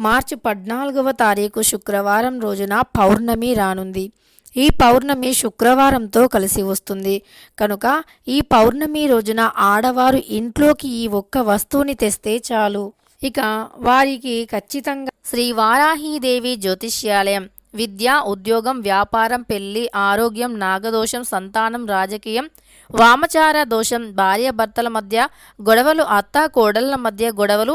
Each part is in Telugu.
మార్చి పద్నాలుగవ తారీఖు శుక్రవారం రోజున పౌర్ణమి రానుంది. ఈ పౌర్ణమి శుక్రవారంతో కలిసి వస్తుంది. కనుక ఈ పౌర్ణమి రోజున ఆడవారు ఇంట్లోకి ఈ ఒక్క వస్తువుని తెస్తే చాలు. ఇక వారికి ఖచ్చితంగా శ్రీ వారాహీదేవి జ్యోతిష్యాలయం విద్య ఉద్యోగం వ్యాపారం పెళ్ళి ఆరోగ్యం నాగదోషం సంతానం రాజకీయం వామచార దోషం భార్యాభర్తల మధ్య గొడవలు అత్త కోడళ్ళ మధ్య గొడవలు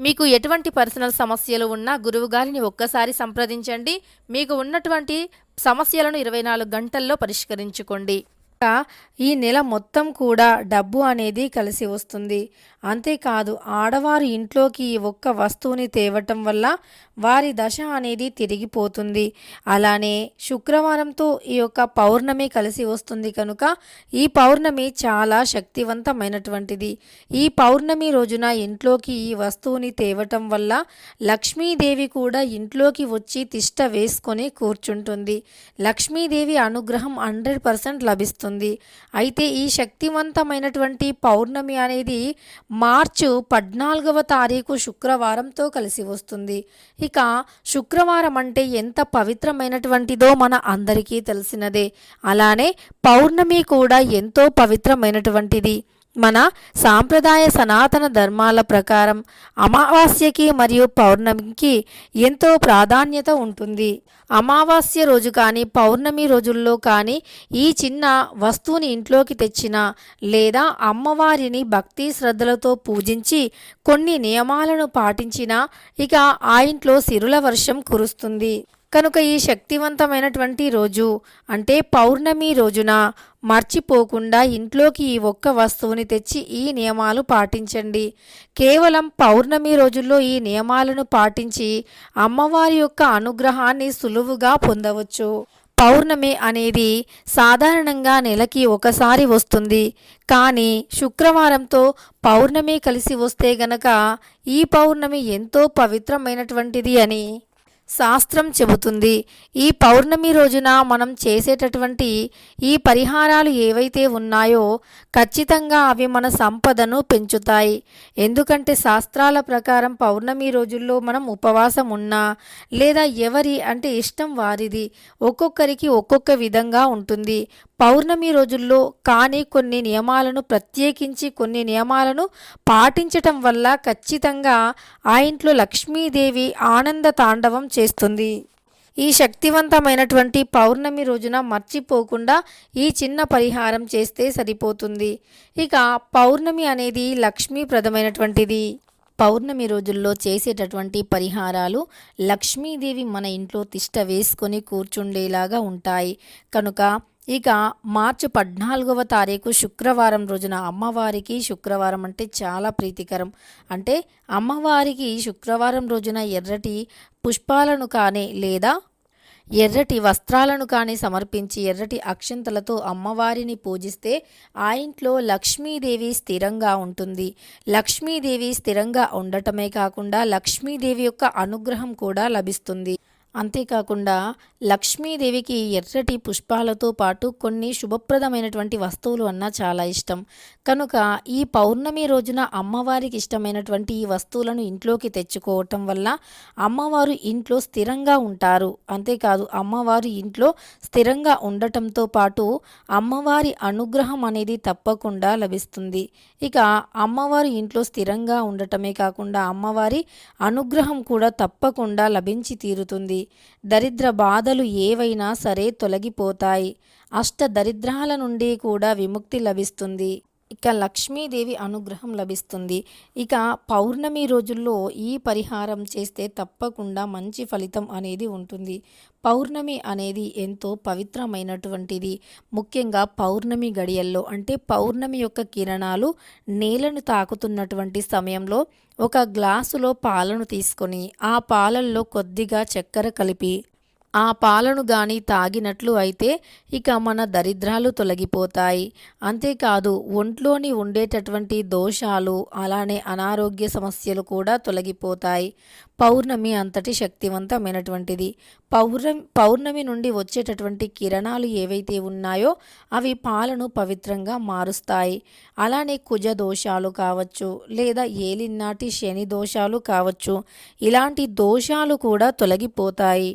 మీకు ఎటువంటి పర్సనల్ సమస్యలు ఉన్నా గురువు గారిని ఒక్కసారి సంప్రదించండి. మీకు ఉన్నటువంటి సమస్యలను ఇరవై నాలుగు గంటల్లో పరిష్కరించుకోండి. ఈ నెల మొత్తం కూడా డబ్బు అనేది కలిసి వస్తుంది. అంతేకాదు ఆడవారు ఇంట్లోకి ఈ ఒక్క వస్తువుని తేవటం వల్ల వారి దశ అనేది తిరిగిపోతుంది. అలానే శుక్రవారంతో ఈ యొక్క పౌర్ణమి కలిసి వస్తుంది కనుక ఈ పౌర్ణమి చాలా శక్తివంతమైనటువంటిది. ఈ పౌర్ణమి రోజున ఇంట్లోకి ఈ వస్తువుని తేవటం వల్ల లక్ష్మీదేవి కూడా ఇంట్లోకి వచ్చి తిష్ట వేసుకొని కూర్చుంటుంది. లక్ష్మీదేవి అనుగ్రహం హండ్రెడ్ పర్సెంట్ లభిస్తుంది. అయితే ఈ శక్తివంతమైనటువంటి పౌర్ణమి అనేది మార్చు పద్నాలుగవ తారీఖు శుక్రవారంతో కలిసి వస్తుంది. ఇక శుక్రవారం అంటే ఎంత పవిత్రమైనటువంటిదో మన అందరికీ తెలిసినదే. అలానే పౌర్ణమి కూడా ఎంతో పవిత్రమైనటువంటిది. మన సాంప్రదాయ సనాతన ధర్మాల ప్రకారం అమావాస్యకి మరియు పౌర్ణమికి ఎంతో ప్రాధాన్యత ఉంటుంది. అమావాస్య రోజు కానీ పౌర్ణమి రోజుల్లో కానీ ఈ చిన్న వస్తువుని ఇంట్లోకి తెచ్చిన లేదా అమ్మవారిని భక్తి శ్రద్ధలతో పూజించి కొన్ని నియమాలను పాటించిన ఇక ఆ ఇంట్లో సిరుల వర్షం కురుస్తుంది. కనుక ఈ శక్తివంతమైనటువంటి రోజు అంటే పౌర్ణమి రోజున మర్చిపోకుండా ఇంట్లోకి ఈ ఒక్క వస్తువుని తెచ్చి ఈ నియమాలు పాటించండి. కేవలం పౌర్ణమి రోజుల్లో ఈ నియమాలను పాటించి అమ్మవారి యొక్క అనుగ్రహాన్ని సులువుగా పొందవచ్చు. పౌర్ణమి అనేది సాధారణంగా నెలకి ఒకసారి వస్తుంది. కానీ శుక్రవారంతో పౌర్ణమి కలిసి వస్తే గనక ఈ పౌర్ణమి ఎంతో పవిత్రమైనటువంటిది అని శాస్త్రం చెబుతుంది. ఈ పౌర్ణమి రోజున మనం చేసేటటువంటి ఈ పరిహారాలు ఏవైతే ఉన్నాయో ఖచ్చితంగా అవి మన సంపదను పెంచుతాయి. ఎందుకంటే శాస్త్రాల ప్రకారం పౌర్ణమి రోజుల్లో మనం ఉపవాసం ఉన్నా లేదా ఎవరి అంటే ఇష్టం వారిది ఒక్కొక్కరికి ఒక్కొక్క విధంగా ఉంటుంది. పౌర్ణమి రోజుల్లో కానీ కొన్ని నియమాలను ప్రత్యేకించి కొన్ని నియమాలను పాటించటం వల్ల ఖచ్చితంగా ఆ ఇంట్లో లక్ష్మీదేవి ఆనంద తాండవం చేస్తుంది. ఈ శక్తివంతమైనటువంటి పౌర్ణమి రోజున మర్చిపోకుండా ఈ చిన్న పరిహారం చేస్తే సరిపోతుంది. ఇక పౌర్ణమి అనేది లక్ష్మీప్రదమైనటువంటిది. పౌర్ణమి రోజుల్లో చేసేటటువంటి పరిహారాలు లక్ష్మీదేవి మన ఇంట్లో తిష్ట వేసుకొని కూర్చుండేలాగా ఉంటాయి. కనుక ఇక మార్చి పద్నాలుగవ తారీఖు శుక్రవారం రోజున అమ్మవారికి శుక్రవారం అంటే చాలా ప్రీతికరం. అంటే అమ్మవారికి శుక్రవారం రోజున ఎర్రటి పుష్పాలను కానీ లేదా ఎర్రటి వస్త్రాలను కానీ సమర్పించి ఎర్రటి అక్షంతలతో అమ్మవారిని పూజిస్తే ఆ ఇంట్లో లక్ష్మీదేవి స్థిరంగా ఉంటుంది. లక్ష్మీదేవి స్థిరంగా ఉండటమే కాకుండా లక్ష్మీదేవి యొక్క అనుగ్రహం కూడా లభిస్తుంది. అంతేకాకుండా లక్ష్మీదేవికి ఎర్రటి పుష్పాలతో పాటు కొన్ని శుభప్రదమైనటువంటి వస్తువులు అన్నా చాలా ఇష్టం. కనుక ఈ పౌర్ణమి రోజున అమ్మవారికి ఇష్టమైనటువంటి ఈ వస్తువులను ఇంట్లోకి తెచ్చుకోవటం వల్ల అమ్మవారు ఇంట్లో స్థిరంగా ఉంటారు. అంతేకాదు అమ్మవారు ఇంట్లో స్థిరంగా ఉండటంతో పాటు అమ్మవారి అనుగ్రహం అనేది తప్పకుండా లభిస్తుంది. ఇక అమ్మవారు ఇంట్లో స్థిరంగా ఉండటమే కాకుండా అమ్మవారి అనుగ్రహం కూడా తప్పకుండా లభించి తీరుతుంది. దరిద్ర బాధలు ఏవైనా సరే తొలగిపోతాయి. అష్ట దరిద్రాల నుండి కూడా విముక్తి లభిస్తుంది. ఇక లక్ష్మీదేవి అనుగ్రహం లభిస్తుంది. ఇక పౌర్ణమి రోజుల్లో ఈ పరిహారం చేస్తే తప్పకుండా మంచి ఫలితం అనేది ఉంటుంది. పౌర్ణమి అనేది ఎంతో పవిత్రమైనటువంటిది. ముఖ్యంగా పౌర్ణమి గడియల్లో అంటే పౌర్ణమి యొక్క కిరణాలు నేలను తాకుతున్నటువంటి సమయంలో ఒక గ్లాసులో పాలను తీసుకొని ఆ పాలల్లో కొద్దిగా చక్కెర కలిపి ఆ పాలను గాని తాగినట్లు అయితే ఇక మన దరిద్రాలు తొలగిపోతాయి. అంతేకాదు ఒంట్లోని ఉండేటటువంటి దోషాలు అలానే అనారోగ్య సమస్యలు కూడా తొలగిపోతాయి. పౌర్ణమి అంతటి శక్తివంతమైనటువంటిది. పౌర్ణమి పౌర్ణమి నుండి వచ్చేటటువంటి కిరణాలు ఏవైతే ఉన్నాయో అవి పాలను పవిత్రంగా మారుస్తాయి. అలానే కుజ దోషాలు కావచ్చు లేదా ఏలినాటి శని దోషాలు కావచ్చు. ఇలాంటి దోషాలు కూడా తొలగిపోతాయి.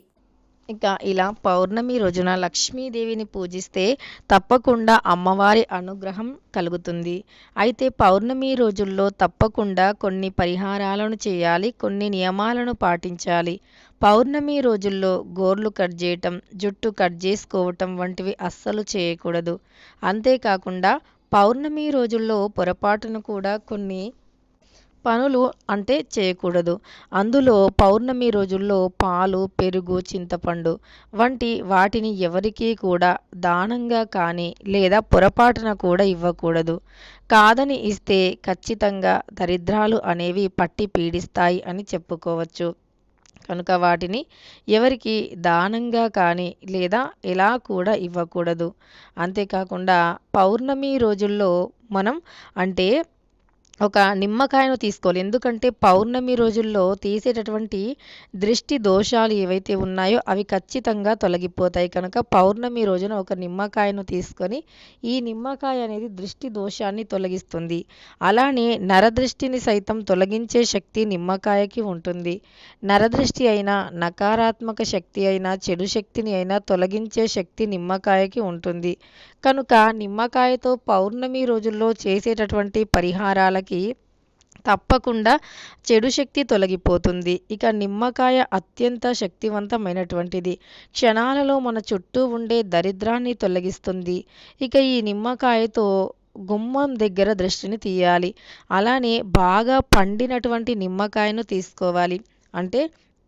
ఇక ఇలా పౌర్ణమి రోజున లక్ష్మీదేవిని పూజిస్తే తప్పకుండా అమ్మవారి అనుగ్రహం కలుగుతుంది. అయితే పౌర్ణమి రోజుల్లో తప్పకుండా కొన్ని పరిహారాలను చేయాలి కొన్ని నియమాలను పాటించాలి. పౌర్ణమి రోజుల్లో గోర్లు కట్ చేయటం జుట్టు కట్ చేసుకోవటం వంటివి అస్సలు చేయకూడదు. అంతేకాకుండా పౌర్ణమి రోజుల్లో పొరపాటును కూడా కొన్ని పనులు అంటే చేయకూడదు. అందులో పౌర్ణమి రోజుల్లో పాలు పెరుగు చింతపండు వంటి వాటిని ఎవరికీ కూడా దానంగా కానీ లేదా పొరపాటున కూడా ఇవ్వకూడదు. కాదని ఇస్తే ఖచ్చితంగా దరిద్రాలు అనేవి పట్టి పీడిస్తాయి అని చెప్పుకోవచ్చు. కనుక వాటిని ఎవరికి దానంగా కానీ లేదా ఎలా కూడా ఇవ్వకూడదు. అంతేకాకుండా పౌర్ణమి రోజుల్లో మనం అంటే ఒక నిమ్మకాయను తీసుకోవాలి. ఎందుకంటే పౌర్ణమి రోజుల్లో తీసేటటువంటి దృష్టి దోషాలు ఏవైతే ఉన్నాయో అవి ఖచ్చితంగా తొలగిపోతాయి. కనుక పౌర్ణమి రోజున ఒక నిమ్మకాయను తీసుకొని ఈ నిమ్మకాయ అనేది దృష్టి దోషాన్ని తొలగిస్తుంది. అలానే నరదృష్టిని సైతం తొలగించే శక్తి నిమ్మకాయకి ఉంటుంది. నరదృష్టి అయినా నకారాత్మక శక్తి అయినా చెడు శక్తిని అయినా తొలగించే శక్తి నిమ్మకాయకి ఉంటుంది. కనుక నిమ్మకాయతో పౌర్ణమి రోజుల్లో చేసేటటువంటి పరిహారాలకి తప్పకుండా చెడు శక్తి తొలగిపోతుంది. ఇక నిమ్మకాయ అత్యంత శక్తివంతమైనటువంటిది. క్షణాలలో మన చుట్టూ ఉండే దరిద్రాన్ని తొలగిస్తుంది. ఇక ఈ నిమ్మకాయతో గుమ్మం దగ్గర దృష్టిని తీయాలి. అలానే బాగా పండినటువంటి నిమ్మకాయను తీసుకోవాలి. అంటే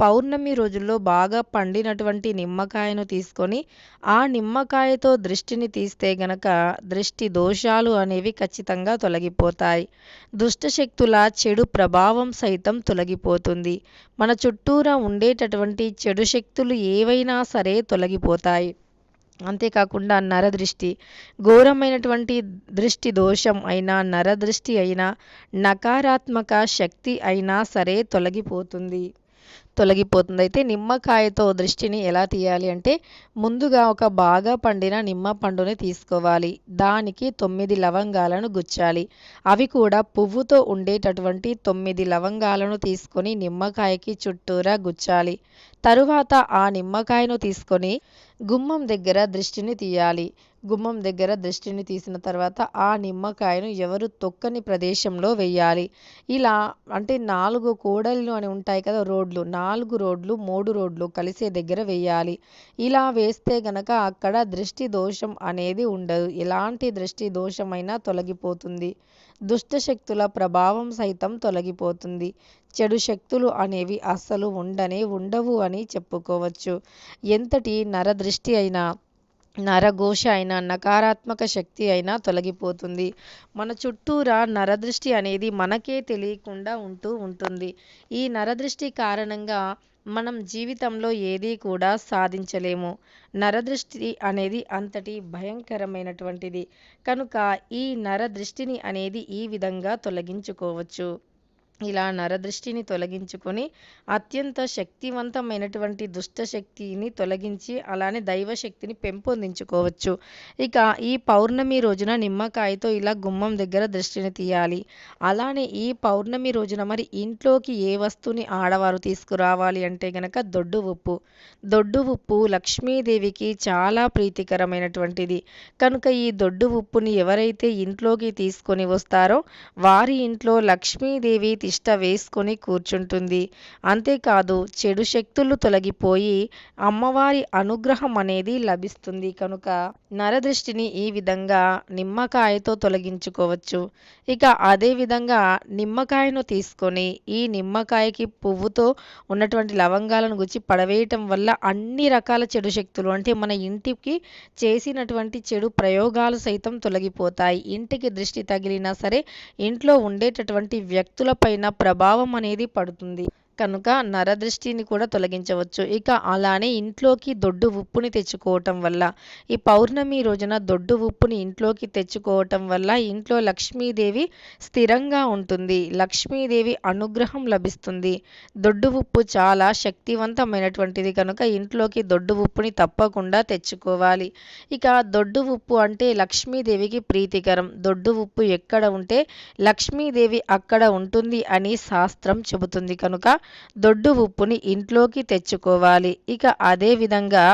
పౌర్ణమి రోజుల్లో బాగా పండినటువంటి నిమ్మకాయను తీసుకొని ఆ నిమ్మకాయతో దృష్టిని తీస్తే గనక దృష్టి దోషాలు అనేవి ఖచ్చితంగా తొలగిపోతాయి. దుష్టశక్తుల చెడు ప్రభావం సైతం తొలగిపోతుంది. మన చుట్టూరా ఉండేటటువంటి చెడు శక్తులు ఏవైనా సరే తొలగిపోతాయి. అంతేకాకుండా నరదృష్టి ఘోరమైనటువంటి దృష్టి దోషం అయినా నరదృష్టి అయినా నకారాత్మక శక్తి అయినా సరే తొలగిపోతుంది. తొలగిపోతుంది అయితే నిమ్మకాయతో దృష్టిని ఎలా తీయాలి అంటే ముందుగా ఒక బాగా పండిన నిమ్మ పండుని తీసుకోవాలి. దానికి తొమ్మిది లవంగాలను గుచ్చాలి. అవి కూడా పువ్వుతో ఉండేటటువంటి తొమ్మిది లవంగాలను తీసుకొని నిమ్మకాయకి చుట్టూరా గుచ్చాలి. తరువాత ఆ నిమ్మకాయను తీసుకొని గుమ్మం దగ్గర దృష్టిని తీయాలి. గుమ్మం దగ్గర దృష్టిని తీసిన తర్వాత ఆ నిమ్మకాయను ఎవరు తొక్కని ప్రదేశంలో వెయ్యాలి ఇలా అంటే నాలుగు కూడళ్ళు అని ఉంటాయి కదా రోడ్లు. నాలుగు రోడ్లు మూడు రోడ్లు కలిసే దగ్గర వెయ్యాలి ఇలా వేస్తే గనక అక్కడ దృష్టి దోషం అనేది ఉండదు. ఎలాంటి దృష్టి దోషమైనా తొలగిపోతుంది. దుష్ట శక్తుల ప్రభావం సైతం తొలగిపోతుంది. చెడు శక్తులు అనేవి అస్సలు ఉండనే ఉండవు అని చెప్పుకోవచ్చు. ఎంతటి నరదృష్టి దృష్టి అయినా నరఘోష అయినా నకారాత్మక శక్తి అయినా తొలగిపోతుంది. మన చుట్టూరా నరదృష్టి అనేది మనకే తెలియకుండా ఉంటూ ఉంటుంది. ఈ నరదృష్టి కారణంగా మనం జీవితంలో ఏదీ కూడా సాధించలేము. నరదృష్టి అనేది అంతటి భయంకరమైనటువంటిది. కనుక ఈ నరదృష్టిని అనేది ఈ విధంగా తొలగించుకోవచ్చు. ఇలా నరదృష్టిని తొలగించుకొని అత్యంత శక్తివంతమైనటువంటి దుష్ట శక్తిని తొలగించి అలానే దైవశక్తిని పెంపొందించుకోవచ్చు. ఇక ఈ పౌర్ణమి రోజున నిమ్మకాయతో ఇలా గుమ్మం దగ్గర దృష్టిని తీయాలి. అలానే ఈ పౌర్ణమి రోజున మరి ఇంట్లోకి ఏ వస్తువుని ఆడవారు తీసుకురావాలి అంటే గనక దొడ్డు ఉప్పు. దొడ్డు ఉప్పు లక్ష్మీదేవికి చాలా ప్రీతికరమైనటువంటిది. కనుక ఈ దొడ్డు ఉప్పుని ఎవరైతే ఇంట్లోకి తీసుకొని వస్తారో వారి ఇంట్లో లక్ష్మీదేవి తిష్ట వేసుకొని కూర్చుంటుంది. అంతేకాదు చెడు శక్తులు తొలగిపోయి అమ్మవారి అనుగ్రహం అనేది లభిస్తుంది కనుక నరదృష్టిని ఈ విధంగా నిమ్మకాయతో తొలగించుకోవచ్చు. ఇక అదే విధంగా నిమ్మకాయను తీసుకొని ఈ నిమ్మకాయకి పువ్వుతో ఉన్నటువంటి లవంగాలను గుచ్చి పడవేయటం వల్ల అన్ని రకాల చెడు శక్తులు అంటే మన ఇంటికి చేసినటువంటి చెడు ప్రయోగాలు సైతం తొలగిపోతాయి. ఇంటికి దృష్టి తగిలినా సరే ఇంట్లో ఉండేటటువంటి వ్యక్తులపై వ్యక్తులపైన ప్రభావం అనేది పడుతుంది. కనుక నరదృష్టిని కూడా తొలగించవచ్చు. ఇక అలానే ఇంట్లోకి దొడ్డు ఉప్పుని తెచ్చుకోవటం వల్ల ఈ పౌర్ణమి రోజున దొడ్డు ఉప్పుని ఇంట్లోకి తెచ్చుకోవటం వల్ల ఇంట్లో లక్ష్మీదేవి స్థిరంగా ఉంటుంది. లక్ష్మీదేవి అనుగ్రహం లభిస్తుంది. దొడ్డు ఉప్పు చాలా శక్తివంతమైనటువంటిది కనుక ఇంట్లోకి దొడ్డు ఉప్పుని తప్పకుండా తెచ్చుకోవాలి. ఇక దొడ్డు ఉప్పు అంటే లక్ష్మీదేవికి ప్రీతికరం. దొడ్డు ఉప్పు ఎక్కడ ఉంటే లక్ష్మీదేవి అక్కడ ఉంటుంది అని శాస్త్రం చెబుతుంది. కనుక దొడ్డు ఉప్పుని ఇంట్లోకి తెచ్చుకోవాలి. ఇక అదే విధంగా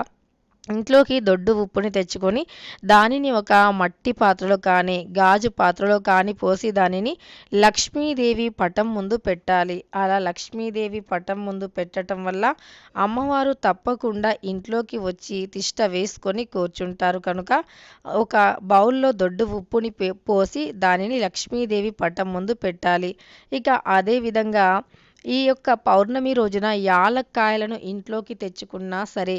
ఇంట్లోకి దొడ్డు ఉప్పుని తెచ్చుకొని దానిని ఒక మట్టి పాత్రలో కానీ గాజు పాత్రలో కానీ పోసి దానిని లక్ష్మీదేవి పటం ముందు పెట్టాలి. అలా లక్ష్మీదేవి పటం ముందు పెట్టడం వల్ల అమ్మవారు తప్పకుండా ఇంట్లోకి వచ్చి తిష్ట వేసుకొని కూర్చుంటారు. కనుక ఒక బౌల్లో దొడ్డు ఉప్పుని పోసి దానిని లక్ష్మీదేవి పటం ముందు పెట్టాలి. ఇక అదే విధంగా ఈ యొక్క పౌర్ణమి రోజున యాలక్కాయలను ఇంట్లోకి తెచ్చుకున్నా సరే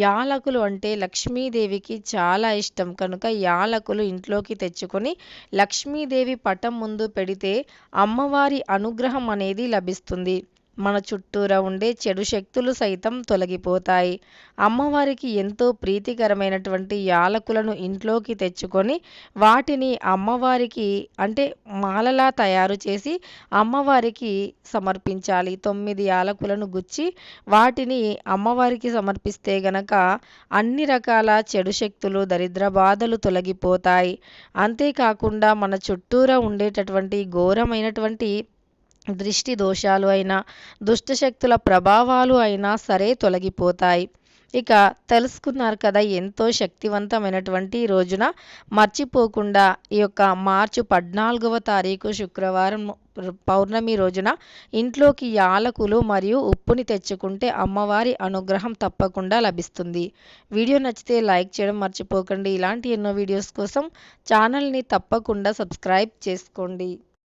యాలకులు అంటే లక్ష్మీదేవికి చాలా ఇష్టం. కనుక యాలకులు ఇంట్లోకి తెచ్చుకొని లక్ష్మీదేవి పటం ముందు పెడితే అమ్మవారి అనుగ్రహం అనేది లభిస్తుంది. మన చుట్టూరా ఉండే చెడు శక్తులు సైతం తొలగిపోతాయి. అమ్మవారికి ఎంతో ప్రీతికరమైనటువంటి యాలకులను ఇంట్లోకి తెచ్చుకొని వాటిని అమ్మవారికి అంటే మాలలా తయారు చేసి అమ్మవారికి సమర్పించాలి. తొమ్మిది యాలకులను గుచ్చి వాటిని అమ్మవారికి సమర్పిస్తే గనక అన్ని రకాల చెడు శక్తులు దరిద్ర బాధలు తొలగిపోతాయి. అంతేకాకుండా మన చుట్టూరా ఉండేటటువంటి ఘోరమైనటువంటి దృష్టి దోషాలు అయినా దుష్టశక్తుల ప్రభావాలు అయినా సరే తొలగిపోతాయి. ఇక తెలుసుకున్నారు కదా ఎంతో శక్తివంతమైనటువంటి రోజున మర్చిపోకుండా ఈ యొక్క మార్చి పద్నాలుగవ తారీఖు శుక్రవారం పౌర్ణమి రోజున ఇంట్లోకి యాలకులు మరియు ఉప్పుని తెచ్చుకుంటే అమ్మవారి అనుగ్రహం తప్పకుండా లభిస్తుంది. వీడియో నచ్చితే లైక్ చేయడం మర్చిపోకండి. ఇలాంటి ఎన్నో వీడియోస్ కోసం ఛానల్ని తప్పకుండా సబ్స్క్రైబ్ చేసుకోండి.